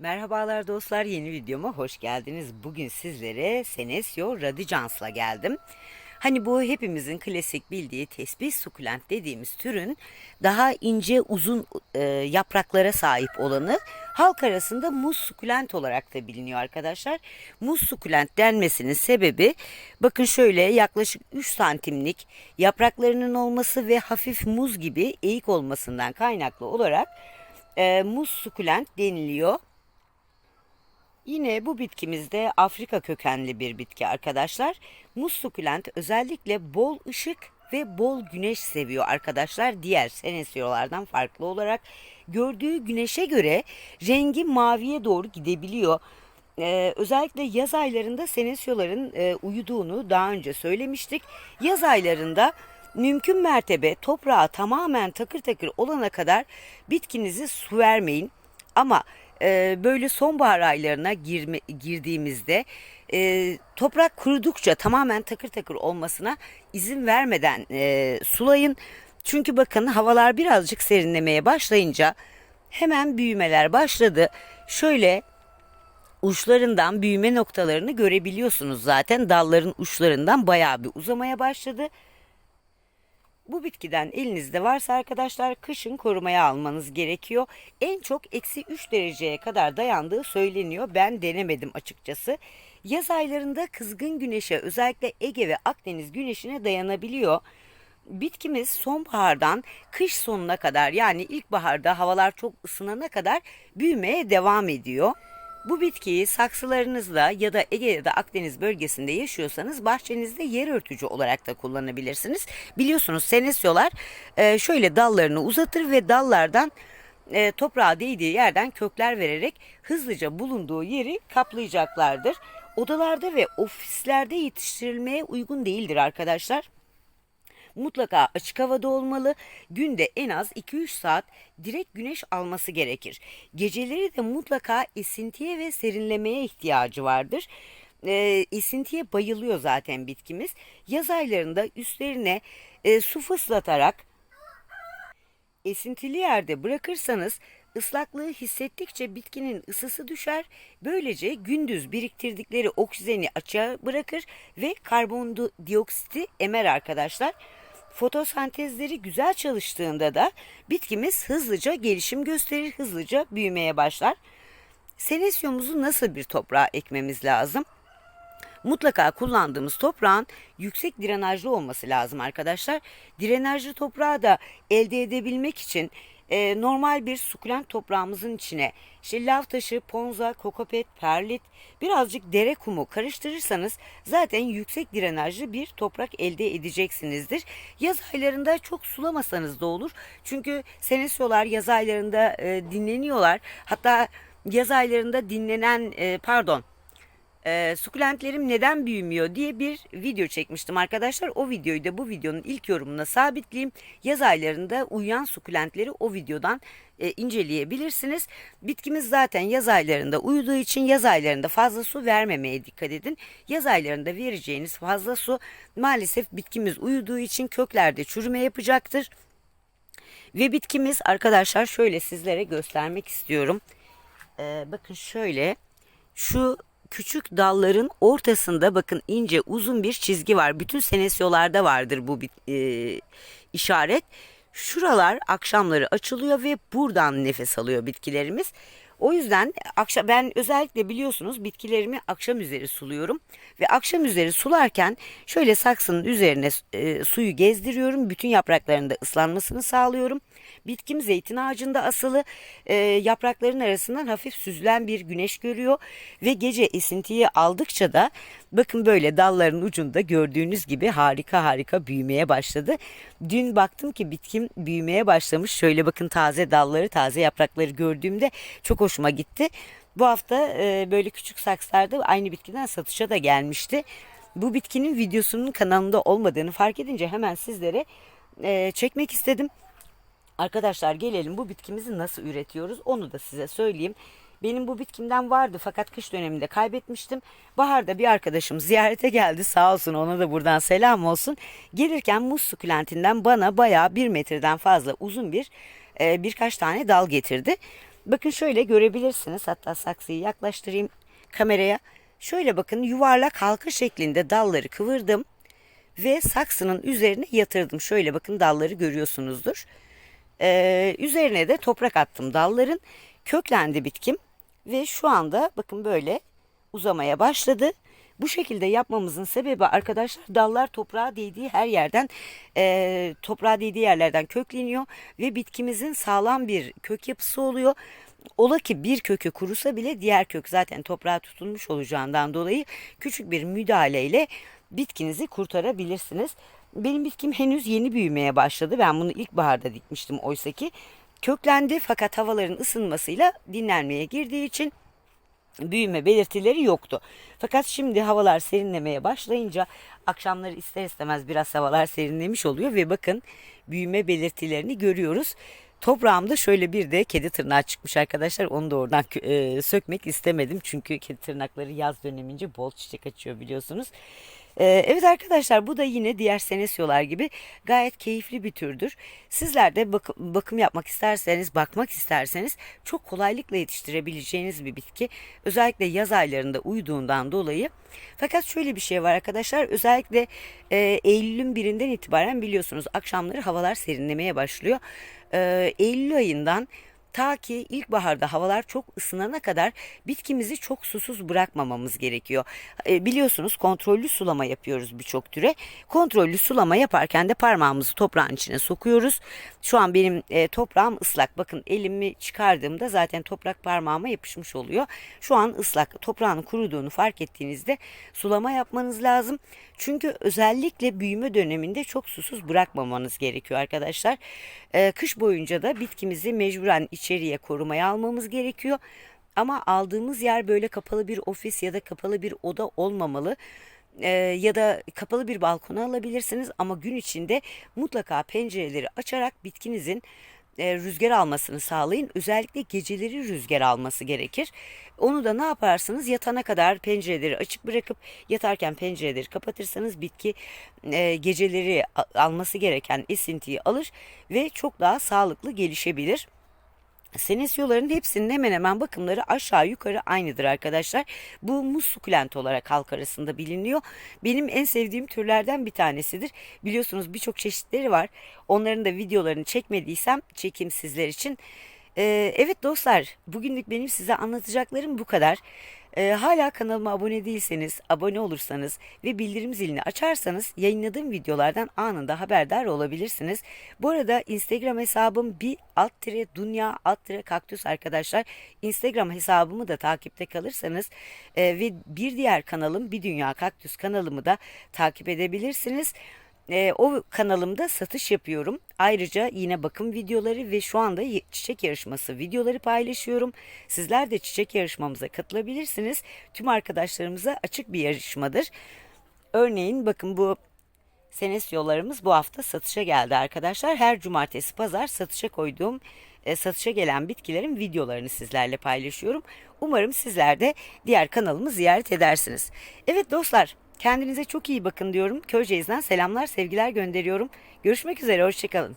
Merhabalar dostlar yeni videoma hoş geldiniz. Bugün sizlere Senesio radicans'la geldim. Hani bu hepimizin klasik bildiği tesbih sukulent dediğimiz türün daha ince uzun e, yapraklara sahip olanı halk arasında muz sukulent olarak da biliniyor arkadaşlar. Muz sukulent denmesinin sebebi bakın şöyle yaklaşık 3 santimlik yapraklarının olması ve hafif muz gibi eğik olmasından kaynaklı olarak e, muz sukulent deniliyor. Yine bu bitkimiz de Afrika kökenli bir bitki arkadaşlar. Muz özellikle bol ışık ve bol güneş seviyor arkadaşlar. Diğer senesiyolardan farklı olarak gördüğü güneşe göre rengi maviye doğru gidebiliyor. Ee, özellikle yaz aylarında senesiyoların e, uyuduğunu daha önce söylemiştik. Yaz aylarında mümkün mertebe toprağa tamamen takır takır olana kadar bitkinizi su vermeyin. Ama e, böyle sonbahar aylarına girme, girdiğimizde e, toprak kurudukça tamamen takır takır olmasına izin vermeden e, sulayın. Çünkü bakın havalar birazcık serinlemeye başlayınca hemen büyümeler başladı. Şöyle uçlarından büyüme noktalarını görebiliyorsunuz zaten dalların uçlarından bayağı bir uzamaya başladı. Bu bitkiden elinizde varsa arkadaşlar kışın korumaya almanız gerekiyor. En çok eksi 3 dereceye kadar dayandığı söyleniyor. Ben denemedim açıkçası. Yaz aylarında kızgın güneşe özellikle Ege ve Akdeniz güneşine dayanabiliyor. Bitkimiz sonbahardan kış sonuna kadar yani ilkbaharda havalar çok ısınana kadar büyümeye devam ediyor. Bu bitkiyi saksılarınızda ya da Ege ya da Akdeniz bölgesinde yaşıyorsanız bahçenizde yer örtücü olarak da kullanabilirsiniz. Biliyorsunuz senesyolar e, şöyle dallarını uzatır ve dallardan e, toprağa değdiği yerden kökler vererek hızlıca bulunduğu yeri kaplayacaklardır. Odalarda ve ofislerde yetiştirilmeye uygun değildir arkadaşlar mutlaka açık havada olmalı. Günde en az 2-3 saat direkt güneş alması gerekir. Geceleri de mutlaka esintiye ve serinlemeye ihtiyacı vardır. E, esintiye bayılıyor zaten bitkimiz. Yaz aylarında üstlerine e, su fıslatarak esintili yerde bırakırsanız ıslaklığı hissettikçe bitkinin ısısı düşer. Böylece gündüz biriktirdikleri oksijeni açığa bırakır ve karbondioksiti emer arkadaşlar. Fotosentezleri güzel çalıştığında da bitkimiz hızlıca gelişim gösterir, hızlıca büyümeye başlar. Senesyumuzu nasıl bir toprağa ekmemiz lazım? Mutlaka kullandığımız toprağın yüksek drenajlı olması lazım arkadaşlar. Drenajlı toprağı da elde edebilmek için e, normal bir sukulent toprağımızın içine işte lav taşı, ponza, kokopet, perlit, birazcık dere kumu karıştırırsanız zaten yüksek drenajlı bir toprak elde edeceksinizdir. Yaz aylarında çok sulamasanız da olur. Çünkü senesyolar yaz aylarında e, dinleniyorlar. Hatta yaz aylarında dinlenen e, pardon e, sukulentlerim neden büyümüyor diye bir video çekmiştim arkadaşlar. O videoyu da bu videonun ilk yorumuna sabitleyeyim. Yaz aylarında uyuyan sukulentleri o videodan e, inceleyebilirsiniz. Bitkimiz zaten yaz aylarında uyuduğu için yaz aylarında fazla su vermemeye dikkat edin. Yaz aylarında vereceğiniz fazla su maalesef bitkimiz uyuduğu için köklerde çürüme yapacaktır. Ve bitkimiz arkadaşlar şöyle sizlere göstermek istiyorum. Ee, bakın şöyle şu küçük dalların ortasında bakın ince uzun bir çizgi var. Bütün senesyolarda vardır bu e, işaret. Şuralar akşamları açılıyor ve buradan nefes alıyor bitkilerimiz. O yüzden akşam ben özellikle biliyorsunuz bitkilerimi akşam üzeri suluyorum ve akşam üzeri sularken şöyle saksının üzerine e, suyu gezdiriyorum. Bütün yapraklarında ıslanmasını sağlıyorum. Bitkim zeytin ağacında asılı e, yaprakların arasından hafif süzülen bir güneş görüyor ve gece esintiyi aldıkça da bakın böyle dalların ucunda gördüğünüz gibi harika harika büyümeye başladı. Dün baktım ki bitkim büyümeye başlamış. Şöyle bakın taze dalları, taze yaprakları gördüğümde çok hoşuma gitti. Bu hafta e, böyle küçük sakslarda aynı bitkiden satışa da gelmişti. Bu bitkinin videosunun kanalında olmadığını fark edince hemen sizlere e, çekmek istedim. Arkadaşlar gelelim bu bitkimizi nasıl üretiyoruz onu da size söyleyeyim. Benim bu bitkimden vardı fakat kış döneminde kaybetmiştim. Baharda bir arkadaşım ziyarete geldi sağ olsun ona da buradan selam olsun. Gelirken muz sukulentinden bana bayağı bir metreden fazla uzun bir e, birkaç tane dal getirdi. Bakın şöyle görebilirsiniz. Hatta saksıyı yaklaştırayım kameraya. Şöyle bakın yuvarlak halka şeklinde dalları kıvırdım ve saksının üzerine yatırdım. Şöyle bakın dalları görüyorsunuzdur. Ee, üzerine de toprak attım dalların. Köklendi bitkim ve şu anda bakın böyle uzamaya başladı. Bu şekilde yapmamızın sebebi arkadaşlar dallar toprağa değdiği her yerden e, toprağa değdiği yerlerden kökleniyor ve bitkimizin sağlam bir kök yapısı oluyor. Ola ki bir kökü kurusa bile diğer kök zaten toprağa tutunmuş olacağından dolayı küçük bir müdahaleyle bitkinizi kurtarabilirsiniz. Benim bitkim henüz yeni büyümeye başladı. Ben bunu ilkbaharda dikmiştim oysa ki köklendi fakat havaların ısınmasıyla dinlenmeye girdiği için büyüme belirtileri yoktu. Fakat şimdi havalar serinlemeye başlayınca akşamları ister istemez biraz havalar serinlemiş oluyor ve bakın büyüme belirtilerini görüyoruz. Toprağımda şöyle bir de kedi tırnağı çıkmış arkadaşlar. Onu da oradan e, sökmek istemedim. Çünkü kedi tırnakları yaz dönemince bol çiçek açıyor biliyorsunuz. Ee, Evet arkadaşlar bu da yine diğer senesyolar gibi gayet keyifli bir türdür. Sizler de bak- bakım yapmak isterseniz, bakmak isterseniz çok kolaylıkla yetiştirebileceğiniz bir bitki. Özellikle yaz aylarında uyuduğundan dolayı. Fakat şöyle bir şey var arkadaşlar. Özellikle e, Eylül'ün birinden itibaren biliyorsunuz akşamları havalar serinlemeye başlıyor. Ee, Eylül ayından Ta ki ilkbaharda havalar çok ısınana kadar bitkimizi çok susuz bırakmamamız gerekiyor. E, biliyorsunuz kontrollü sulama yapıyoruz birçok türe. Kontrollü sulama yaparken de parmağımızı toprağın içine sokuyoruz. Şu an benim e, toprağım ıslak. Bakın elimi çıkardığımda zaten toprak parmağıma yapışmış oluyor. Şu an ıslak. Toprağın kuruduğunu fark ettiğinizde sulama yapmanız lazım. Çünkü özellikle büyüme döneminde çok susuz bırakmamanız gerekiyor arkadaşlar. E, kış boyunca da bitkimizi mecburen içeriye korumaya almamız gerekiyor. Ama aldığımız yer böyle kapalı bir ofis ya da kapalı bir oda olmamalı. Ee, ya da kapalı bir balkona alabilirsiniz ama gün içinde mutlaka pencereleri açarak bitkinizin e, rüzgar almasını sağlayın. Özellikle geceleri rüzgar alması gerekir. Onu da ne yaparsınız? Yatana kadar pencereleri açık bırakıp yatarken pencereleri kapatırsanız bitki e, geceleri alması gereken esintiyi alır ve çok daha sağlıklı gelişebilir. Senesyoların hepsinin hemen hemen bakımları aşağı yukarı aynıdır arkadaşlar. Bu muz sukulent olarak halk arasında biliniyor. Benim en sevdiğim türlerden bir tanesidir. Biliyorsunuz birçok çeşitleri var. Onların da videolarını çekmediysem çekeyim sizler için. Ee, evet dostlar bugünlük benim size anlatacaklarım bu kadar. Ee, hala kanalıma abone değilseniz, abone olursanız ve bildirim zilini açarsanız yayınladığım videolardan anında haberdar olabilirsiniz. Bu arada Instagram hesabım bir alt tire dünya alt tire kaktüs arkadaşlar. Instagram hesabımı da takipte kalırsanız e, ve bir diğer kanalım bir dünya kaktüs kanalımı da takip edebilirsiniz. E, o kanalımda satış yapıyorum. Ayrıca yine bakım videoları ve şu anda çiçek yarışması videoları paylaşıyorum. Sizler de çiçek yarışmamıza katılabilirsiniz. Tüm arkadaşlarımıza açık bir yarışmadır. Örneğin bakın bu senesyolarımız bu hafta satışa geldi arkadaşlar. Her cumartesi pazar satışa koyduğum e, satışa gelen bitkilerin videolarını sizlerle paylaşıyorum. Umarım sizler de diğer kanalımı ziyaret edersiniz. Evet dostlar kendinize çok iyi bakın diyorum. Köyceğiz'den selamlar sevgiler gönderiyorum. Görüşmek üzere hoşçakalın.